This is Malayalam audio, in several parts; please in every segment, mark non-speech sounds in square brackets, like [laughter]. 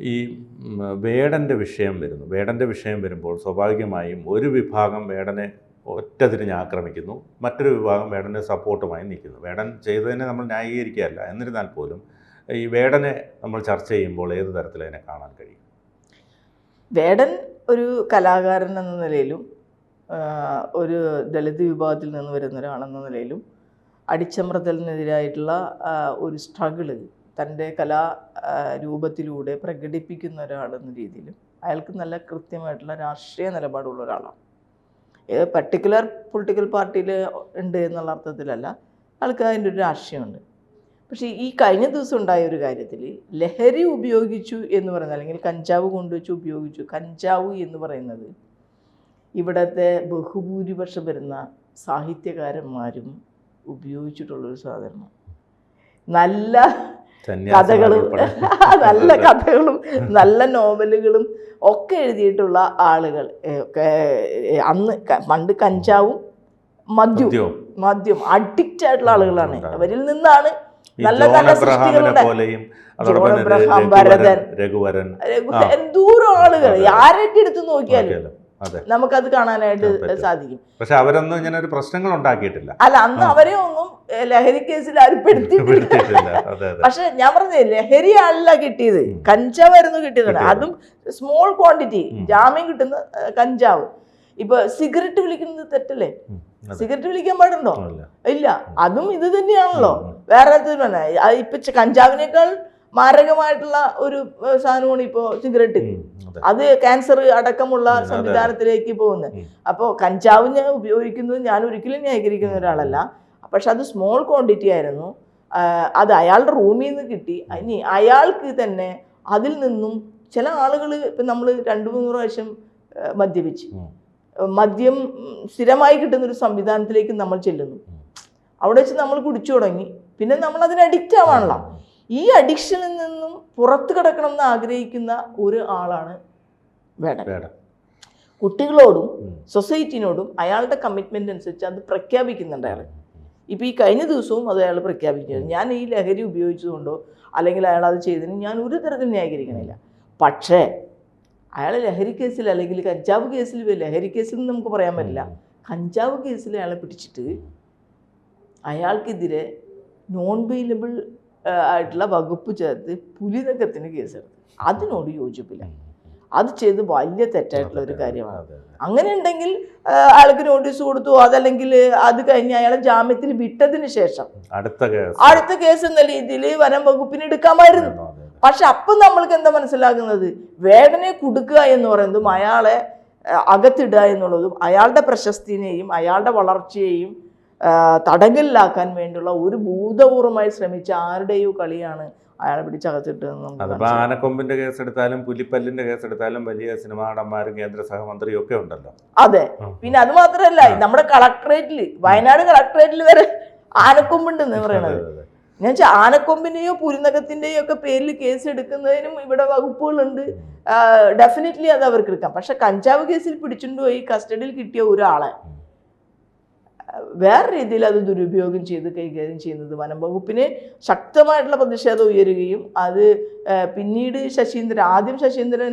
ഈ വേടന്റെ വിഷയം വരുന്നു. വേടന്റെ വിഷയം വരുമ്പോൾ സ്വാഭാവികമായും ഒരു വിഭാഗം വേടനെ ഒറ്റ തിരിഞ്ഞ് ആക്രമിക്കുന്നു. മറ്റൊരു വിഭാഗം വേടന്റെ സപ്പോർട്ടുമായി നിൽക്കുന്നു. വേടൻ ചെയ്തതിനെ നമ്മൾ ന്യായീകരിക്കുകയല്ല. എന്നിരുന്നാൽ പോലും ഈ വേടനെ നമ്മൾ ചർച്ച ചെയ്യുമ്പോൾ ഏത് തരത്തിൽ അതിനെ കാണാൻ കഴിയും? വേടൻ ഒരു കലാകാരൻ എന്ന നിലയിലും ഒരു ദളിത് വിഭാഗത്തിൽ നിന്ന് വരുന്ന ഒരാളെന്ന നിലയിലും അടിച്ചമർത്തലിനെതിരായിട്ടുള്ള ഒരു സ്ട്രഗിൾ തന്റെ കലാ രൂപത്തിലൂടെ പ്രകടിപ്പിക്കുന്ന ഒരാളെന്ന രീതിയിൽ അയാൾക്ക് നല്ല കൃത്യമായിട്ടുള്ള രാഷ്ട്രീയ നിലപാടുള്ള ഒരാളാണ്. ഏത് പർട്ടിക്കുലർ പൊളിറ്റിക്കൽ പാർട്ടിയിൽ ഉണ്ട് എന്നുള്ള അർത്ഥത്തിലല്ല ആൾക്ക് അതിന്റെ ഒരു രാഷ്ട്രീയമുണ്ട്. പക്ഷേ ഈ കഴിഞ്ഞ ദിവസം ഉണ്ടായ ഒരു കാര്യത്തിൽ ലഹരി ഉപയോഗിച്ചു എന്ന് പറയുന്നത് അല്ലെങ്കിൽ കഞ്ചാവ് കൊണ്ടുവച്ച് ഉപയോഗിച്ചു കഞ്ചാവ് എന്ന് പറയുന്നത് ഇവിടത്തെ ബഹുഭൂരിപക്ഷം വരുന്ന സാഹിത്യകാരന്മാരും ഉപയോഗിച്ചിട്ടുള്ളൊരു സാധനമാണ്. നല്ല കഥകളും. [laughs] നല്ല കഥകളും നല്ല നോവലുകളും ഒക്കെ എഴുതിയിട്ടുള്ള ആളുകൾ. അന്ന് പണ്ട് കഞ്ചാവും മദ്യവും മദ്യവും. മദ്യം. അഡിക്റ്റ് ആയിട്ടുള്ള ആളുകളാണ്. അവരിൽ നിന്നാണ് നല്ല നല്ല അതോടൊപ്പം രഘുവരൻ ഭരതൻ. എന്തോരം ആളുകൾ. ആരൊക്കെ എടുത്ത് നോക്കിയാലും. നമുക്കത് കാണാനായിട്ട്. സാധിക്കും. പക്ഷെ അവരൊന്നും ഇങ്ങനെ ഒരു പ്രശ്നങ്ങൾ ഉണ്ടാക്കിയിട്ടില്ല. അല്ല അന്ന്. അവരെ ഒന്നും ലഹരി കേസിൽ ആരും പെടുത്തിയിട്ടില്ല. പക്ഷെ ഞാൻ പറഞ്ഞേ ലഹരി അല്ല കിട്ടിയത്. കഞ്ചാവായിരുന്നു കിട്ടിയത്. അതും സ്മോൾ ക്വാണ്ടിറ്റി. ജാമ്യം കിട്ടുന്ന കഞ്ചാവ്. ഇപ്പൊ സിഗരറ്റ് വിളിക്കുന്നത് തെറ്റല്ലേ? സിഗരറ്റ് വിളിക്കാൻ പാടുണ്ടോ? ഇല്ല. അതും ഇത് തന്നെയാണല്ലോ. വേറെ ഇപ്പൊ കഞ്ചാവിനേക്കാൾ മാരകമായിട്ടുള്ള ഒരു സാധനമാണ് ഇപ്പോ സിഗരറ്റ്. അത്. ക്യാൻസർ അടക്കമുള്ള. സംവിധാനത്തിലേക്ക് പോകുന്നത്. അപ്പോൾ കഞ്ചാവ് ഞാൻ ഉപയോഗിക്കുന്നത് ഞാൻ ഒരിക്കലും ന്യായീകരിക്കുന്ന ഒരാളല്ല. പക്ഷെ അത് സ്മോൾ ക്വാണ്ടിറ്റി ആയിരുന്നു. അത് അയാളുടെ റൂമിൽ നിന്ന് കിട്ടി. ഇനി അയാൾക്ക് തന്നെ അതിൽ നിന്നും ചില ആളുകൾ ഇപ്പം നമ്മൾ രണ്ട് മൂന്ന് പ്രാവശ്യം മദ്യപിച്ച്. മദ്യം സ്ഥിരമായി കിട്ടുന്ന ഒരു സംവിധാനത്തിലേക്ക് നമ്മൾ ചെല്ലുന്നു. അവിടെ വെച്ച് നമ്മൾ കുടിച്ചു തുടങ്ങി. പിന്നെ നമ്മൾ അതിന് അഡിക്റ്റ് ആവാണല്ലോ ഈ അഡിക്ഷനിൽ നിന്നും പുറത്തു കിടക്കണം എന്ന് ആഗ്രഹിക്കുന്ന ഒരു ആളാണ് വേടൻ. വേടൻ. കുട്ടികളോടും സൊസൈറ്റിനോടും അയാളുടെ കമ്മിറ്റ്മെന്റ് അനുസരിച്ച് അത് പ്രഖ്യാപിക്കുന്നുണ്ട് അയാൾ ഇപ്പോൾ ഈ കഴിഞ്ഞ ദിവസവും അത് അയാൾ പ്രഖ്യാപിക്കുന്നത് ഞാൻ ഈ ലഹരി ഉപയോഗിച്ചതുകൊണ്ടോ അല്ലെങ്കിൽ അയാൾ അത് ചെയ്തതിന് ഞാൻ ഒരു തരത്തിൽ ന്യായീകരിക്കണില്ല. പക്ഷേ അയാൾ ലഹരി കേസിൽ അല്ലെങ്കിൽ കഞ്ചാവ് കേസിൽ ലഹരി കേസിൽ നിന്ന് നമുക്ക് പറയാൻ പറ്റില്ല. കഞ്ചാവ് കേസിൽ അയാളെ പിടിച്ചിട്ട് അയാൾക്കെതിരെ നോൺ ബെയിലബിൾ ആയിട്ടുള്ള വകുപ്പ് ചേർത്ത് പുലിനകത്തിന് കേസെടുത്തു അതിനോട് യോജിപ്പില്ല. അത് ചെയ്ത് വലിയ തെറ്റായിട്ടുള്ള ഒരു കാര്യമാണ്. അങ്ങനെ ഉണ്ടെങ്കിൽ ആൾക്ക് അയാൾക്ക് നോട്ടീസ് കൊടുത്തു അതല്ലെങ്കിൽ അത് കഴിഞ്ഞ് അയാളെ ജാമ്യത്തിൽ വിട്ടതിന് ശേഷം അടുത്ത കേസ് അടുത്ത കേസ് എന്ന രീതിയിൽ വനം വകുപ്പിന് എടുക്കാമായിരുന്നു. പക്ഷെ അപ്പം നമ്മൾക്ക് എന്താ മനസ്സിലാകുന്നത് വേടനെ കൊടുക്കുക എന്ന് പറയുന്നതും അയാളെ അകത്തിടുക എന്നുള്ളതും അയാളുടെ പ്രശസ്തിനെയും അയാളുടെ വളർച്ചയെയും തടങ്കലിലാക്കാൻ വേണ്ടിയുള്ള ഒരു ഭൂതപൂർവമായി ശ്രമിച്ച ആരുടെയോ കളിയാണ് അയാളെ പിടിച്ചകത്തിട്ടതെന്ന് നമുക്ക് അതിപ്പോ മനസ്സിലാക്കാം. ആനക്കൊമ്പിന്റെ കേസെടുത്താലും പുലിപ്പല്ലിന്റെ കേസെടുത്താലും വലിയ സിനിമാ നടന്മാരും കേന്ദ്ര സഹമന്ത്രിയും ഒക്കെ ഉണ്ടല്ലോ. അതെ. പിന്നെ അത് മാത്രമല്ല നമ്മുടെ കളക്ടറേറ്റിൽ വയനാട് കളക്ടറേറ്റിൽ വരെ ആനക്കൊമ്പുണ്ട് എന്ന് പറയണത്. ഞാൻ വെച്ചാൽ ആനക്കൊമ്പിന്റെയോ പുരിനകത്തിന്റെയോ ഒക്കെ പേരിൽ കേസ് എടുക്കുന്നതിനും ഇവിടെ വകുപ്പുകളുണ്ട്. ഡെഫിനറ്റ്ലി അത് അവർക്ക് എടുക്കാം. പക്ഷെ കഞ്ചാവ് കേസിൽ പിടിച്ചുകൊണ്ട് പോയി കസ്റ്റഡിയിൽ കിട്ടിയ ഒരാളെ. വേറെ രീതിയിൽ അത് ദുരുപയോഗം ചെയ്ത് കൈകാര്യം ചെയ്യുന്നത് വനം വകുപ്പിന് ശക്തമായിട്ടുള്ള പ്രതിഷേധം ഉയരുകയും അത് പിന്നീട് ശശീന്ദ്രൻ ആദ്യം ശശീന്ദ്രൻ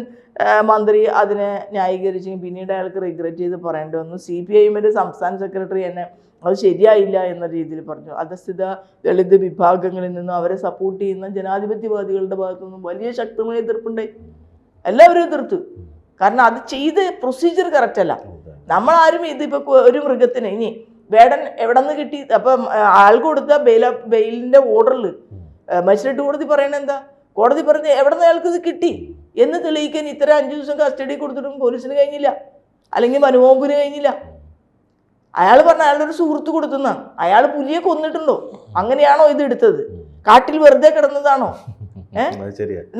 മന്ത്രി അതിനെ ന്യായീകരിച്ചും പിന്നീട് അയാൾക്ക് റിഗ്രറ്റ് ചെയ്ത് പറയേണ്ടി വന്നു സി പി ഐഎമ്മിന്റെ സംസ്ഥാന സെക്രട്ടറി തന്നെ അത് ശരിയായില്ല എന്ന രീതിയിൽ പറഞ്ഞു. അധസ്ഥിത ദളിത് വിഭാഗങ്ങളിൽ നിന്നും അവരെ സപ്പോർട്ട് ചെയ്യുന്ന ജനാധിപത്യവാദികളുടെ ഭാഗത്തു നിന്നും വലിയ ശക്തമായ എതിർപ്പുണ്ടായി എല്ലാവരും എതിർത്തു. കാരണം അത് ചെയ്ത് പ്രൊസീജിയർ കറക്റ്റല്ല. നമ്മളാരും ഇതിപ്പോൾ ഒരു മൃഗത്തിന് ഇനി വേടൻ എവിടെ നിന്ന് കിട്ടി? അപ്പം ആൾ കൊടുത്ത ബെയില ബെയിലിന്റെ ഓർഡറിൽ. മജിസ്ട്രേറ്റ് കോടതി പറയണ എന്താ? കോടതി പറഞ്ഞ് എവിടെ നിന്ന് അയാൾക്ക് ഇത് കിട്ടി? എന്ന് തെളിയിക്കാൻ ഇത്ര അഞ്ചു ദിവസം കസ്റ്റഡി കൊടുത്തിട്ടും പോലീസിന് കഴിഞ്ഞില്ല. അല്ലെങ്കിൽ വനവകുപ്പിന് കഴിഞ്ഞില്ല. അയാൾ പറഞ്ഞ അയാളുടെ ഒരു സുഹൃത്ത് കൊടുത്തെന്നാണ് അയാൾ പുലിയെ കൊന്നിട്ടുണ്ടോ? അങ്ങനെയാണോ ഇത് എടുത്തത്? കാട്ടിൽ വെറുതെ കിടന്നതാണോ? [laughs] ഏഹ്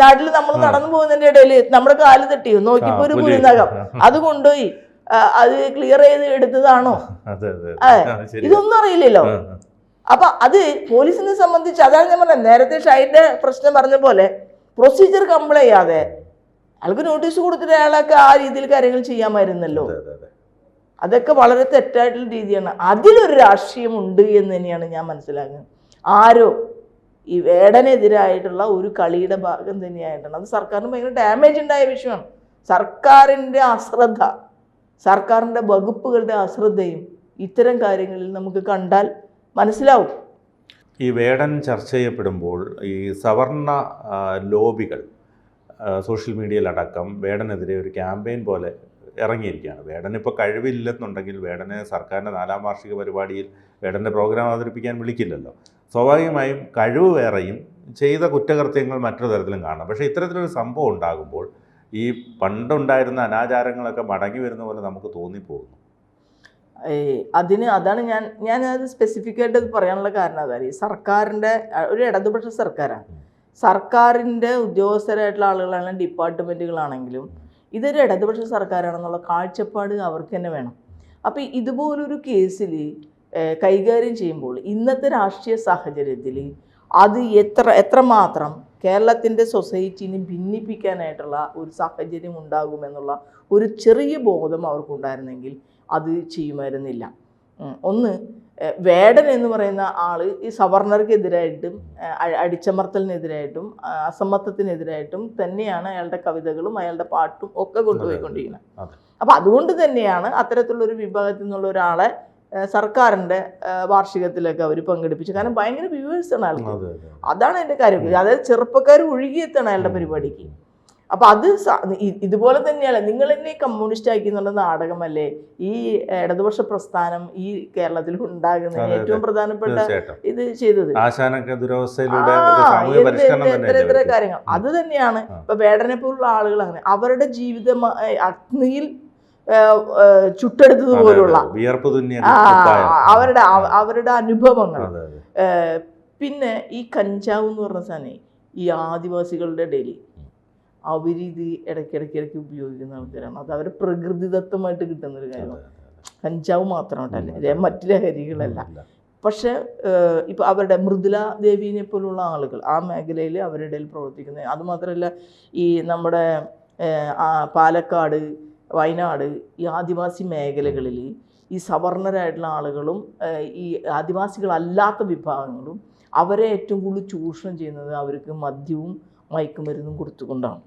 നാട്ടിൽ നമ്മൾ നടന്നു പോകുന്നതിന്റെ ഇടയിൽ നമ്മുടെ കാൽ തട്ടിയോ നോക്കിയപ്പോ ഒരു പുലി. പുലിനകം. [laughs] അത് കൊണ്ടുപോയി. അത് ക്ലിയർ ചെയ്ത് എടുത്തതാണോ. ഇതൊന്നും അറിയില്ലല്ലോ. അപ്പൊ അത് പോലീസിനെ സംബന്ധിച്ച് അതാണ് ഞാൻ പറഞ്ഞത്. നേരത്തെ ഷൈന്റെ പ്രശ്നം പറഞ്ഞ പോലെ പ്രൊസീജിയർ കംപ്ലൈ ചെയ്യാതെ അയാൾക്ക് നോട്ടീസ് കൊടുത്തിട്ട് അയാളൊക്കെ ആ രീതിയിൽ കാര്യങ്ങൾ ചെയ്യാമായിരുന്നല്ലോ. അതെ, അതെ, അതെ. അതൊക്കെ വളരെ തെറ്റായിട്ടുള്ള രീതിയാണ്. അതിലൊരു രാഷ്ട്രീയം ഉണ്ട് എന്ന് തന്നെയാണ് ഞാൻ മനസ്സിലാക്കുന്നത്. ആരോ ഈ വേടനെതിരായിട്ടുള്ള ഒരു കളിയുടെ ഭാഗം തന്നെയായിട്ടാണ്. അത് സർക്കാരിന് ഭയങ്കര ഡാമേജ് ഉണ്ടായ വിഷയമാണ്. സർക്കാരിന്റെ അശ്രദ്ധ. സർക്കാരിന്റെ വകുപ്പുകളുടെ അശ്രദ്ധയും ഇത്തരം കാര്യങ്ങളിൽ നമുക്ക് കണ്ടാൽ മനസ്സിലാവും. ഈ വേടൻ ചർച്ച ചെയ്യപ്പെടുമ്പോൾ ഈ സവർണ ലോബികൾ സോഷ്യൽ മീഡിയയിലടക്കം വേടനെതിരെ ഒരു ക്യാമ്പയിൻ പോലെ ഇറങ്ങിയിരിക്കുകയാണ്. വേടനിപ്പോൾ കഴിവില്ലെന്നുണ്ടെങ്കിൽ വേടനെ സർക്കാരിന്റെ നാലാം വാർഷിക പരിപാടിയിൽ വേടന്റെ പ്രോഗ്രാം അവതരിപ്പിക്കാൻ വിളിക്കില്ലല്ലോ. സ്വാഭാവികമായും കഴിവ് വേറെയും ചെയ്ത കുറ്റകൃത്യങ്ങൾ മറ്റൊരു തരത്തിലും കാണാം. പക്ഷേ ഇത്തരത്തിലൊരു സംഭവം ഉണ്ടാകുമ്പോൾ ഈ പണ്ടുണ്ടായിരുന്ന അനാചാരങ്ങളൊക്കെ മടങ്ങി വരുന്ന പോലെ നമുക്ക് തോന്നിപ്പോകുന്നു. അതിന് അതാണ് ഞാൻ ഞാൻ അത് സ്പെസിഫിക് ആയിട്ട് അത് പറയാനുള്ള കാരണം അതാണ്. ഈ സർക്കാരിന്റെ ഒരു ഇടതുപക്ഷ സർക്കാരാണ്. സർക്കാരിന്റെ ഉദ്യോഗസ്ഥരായിട്ടുള്ള ആളുകളാണെങ്കിലും ഡിപ്പാർട്ട്മെന്റുകളാണെങ്കിലും ഇതൊരു ഇടതുപക്ഷ സർക്കാരാണെന്നുള്ള കാഴ്ചപ്പാട് അവർക്ക് തന്നെ വേണം. അപ്പോൾ ഇതുപോലൊരു കേസിൽ കൈകാര്യം ചെയ്യുമ്പോൾ ഇന്നത്തെ രാഷ്ട്രീയ സാഹചര്യത്തിൽ അത് എത്ര എത്രമാത്രം കേരളത്തിന്റെ സൊസൈറ്റീനെ ഭിന്നിപ്പിക്കാനായിട്ടുള്ള ഒരു സാഹചര്യം ഉണ്ടാകുമെന്നുള്ള ഒരു ചെറിയ ബോധം അവർക്കുണ്ടായിരുന്നെങ്കിൽ അത് ചെയ്യുമായിരുന്നില്ല ഒന്ന് വേടൻ എന്ന് പറയുന്ന ആൾ ഈ സവർണർക്കെതിരായിട്ടും അടിച്ചമർത്തലിനെതിരായിട്ടും അസമത്വത്തിനെതിരായിട്ടും തന്നെയാണ് അയാളുടെ കവിതകളും അയാളുടെ പാട്ടും ഒക്കെ കൊണ്ടുപോയിക്കൊണ്ടിരിക്കുന്നത്. അപ്പം അതുകൊണ്ട് തന്നെയാണ് അത്തരത്തിലുള്ളൊരു വിഭാഗത്തിൽ നിന്നുള്ള ഒരാളെ സർക്കാരിന്റെ വാർഷികത്തിലൊക്കെ അവർ പങ്കെടുപ്പിച്ചു. കാരണം ഭയങ്കര വ്യൂവേഴ്സാണ് ആൾക്ക് അതെ അതെ. അതാണ് എന്റെ കാര്യം. അതായത് ചെറുപ്പക്കാർ ഒഴുകിയെത്താണ് അയാളുടെ പരിപാടിക്ക്. അപ്പൊ അത് ഇതുപോലെ തന്നെയാണ് നിങ്ങൾ എന്നെ കമ്മ്യൂണിസ്റ്റ് ആക്കി എന്നുള്ള നാടകമല്ലേ? ഈ ഇടതുപക്ഷ പ്രസ്ഥാനം ഈ കേരളത്തിൽ ഉണ്ടാകുന്ന. ഏറ്റവും പ്രധാനപ്പെട്ട ഇത് ചെയ്തത്. അല്ലേ കാര്യങ്ങൾ. അത് തന്നെയാണ്. ഇപ്പൊ വേടനെ പോലുള്ള ആളുകൾ അങ്ങനെ. അവരുടെ ജീവിതം അഗ്നിയിൽ ചുട്ടെടുത്തത് പോലുള്ള. അവരുടെ അവരുടെ അനുഭവങ്ങൾ. പിന്നെ ഈ കഞ്ചാവ് എന്ന് പറഞ്ഞ സാധനം ഈ ആദിവാസികളുടെ ഇടയിൽ അവരിത് ഇടയ്ക്കിടയ്ക്ക് ഇടയ്ക്ക് ഉപയോഗിക്കുന്ന ആൾക്കാരാണ്. അത് അവർ പ്രകൃതിദത്തമായിട്ട് കിട്ടുന്ന ഒരു കാര്യമാണ്. കഞ്ചാവ് മാത്രമായിട്ടല്ല മറ്റു ലഹരികളല്ല. പക്ഷെ ഇപ്പൊ അവരുടെ മൃദുല ദേവീനെ പോലുള്ള ആളുകൾ ആ മേഖലയിൽ അവരുടെ ഇടയിൽ പ്രവർത്തിക്കുന്നത് അതുമാത്രമല്ല ഈ നമ്മുടെ പാലക്കാട് വയനാട് ഈ ആദിവാസി മേഖലകളിൽ ഈ സവർണരായിട്ടുള്ള ആളുകളും ഈ ആദിവാസികളല്ലാത്ത വിഭാഗങ്ങളും അവരെ ഏറ്റവും കൂടുതൽ ചൂഷണം ചെയ്യുന്നത് അവർക്ക് മദ്യവും മയക്കുമരുന്നും കൊടുത്തുകൊണ്ടാണ്.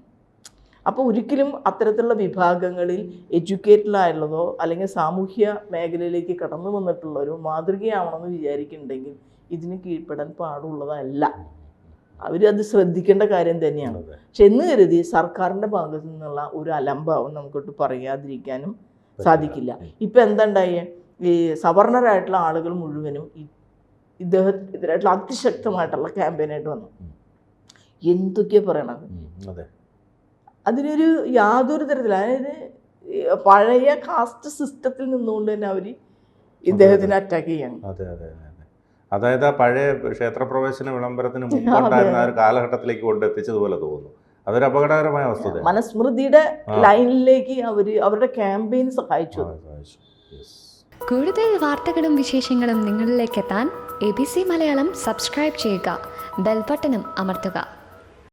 അപ്പോൾ ഒരിക്കലും അത്തരത്തിലുള്ള വിഭാഗങ്ങളിൽ എഡ്യൂക്കേറ്റഡ് ആയിട്ടുള്ളതോ അല്ലെങ്കിൽ സാമൂഹ്യ മേഖലയിലേക്ക് കടന്നു വന്നിട്ടുള്ളവരോ മാതൃകയാവണമെന്ന് വിചാരിക്കുന്നുണ്ടെങ്കിൽ ഇതിന് കീഴ്പ്പെടാൻ പാടുള്ളതല്ല. അവരത് ശ്രദ്ധിക്കേണ്ട കാര്യം തന്നെയാണ്. പക്ഷെ എന്ന് കരുതി സർക്കാരിന്റെ ഭാഗത്തു നിന്നുള്ള ഒരു അലംഭാവം നമുക്കൊട്ട് പറയാതിരിക്കാനും സാധിക്കില്ല. ഇപ്പം എന്തുണ്ടായേ? ഈ സവർണരായിട്ടുള്ള ആളുകൾ മുഴുവനും ഈ ഇദ്ദേഹത്തിനായിട്ടുള്ള അതിശക്തമായിട്ടുള്ള ക്യാമ്പയിനായിട്ട് വന്നു. എന്തൊക്കെയാ പറയണത്? അതെ. അതിനൊരു യാതൊരു തരത്തിൽ അതായത് പഴയ കാസ്റ്റ് സിസ്റ്റത്തിൽ നിന്നുകൊണ്ട് തന്നെ അവർ ഇദ്ദേഹത്തിനെ അറ്റാക്ക് ചെയ്യാണ്. അതെ. അതായത് ആ പഴയ ക്ഷേത്രപ്രവേശന വിളംബരത്തിന് [laughs] മുമ്പുണ്ടായിരുന്ന ആ ഒരു കാലഘട്ടത്തിലേക്ക് കൊണ്ടെത്തിച്ചതുപോലെ തോന്നുന്നു. അതൊരു അപകടകരമായ വസ്തുത മനസ്മൃതിയുടെ ലൈനിലേക്ക് അവർ അവരുടെ ക്യാമ്പയിൻ സഹായിച്ചു. കൂടുതൽ വാർത്തകളും വിശേഷങ്ങളും നിങ്ങളിലേക്ക് എത്താൻ A B C Malayalam subscribe ചെയ്യുക. ബെൽബട്ടനും അമർത്തുക.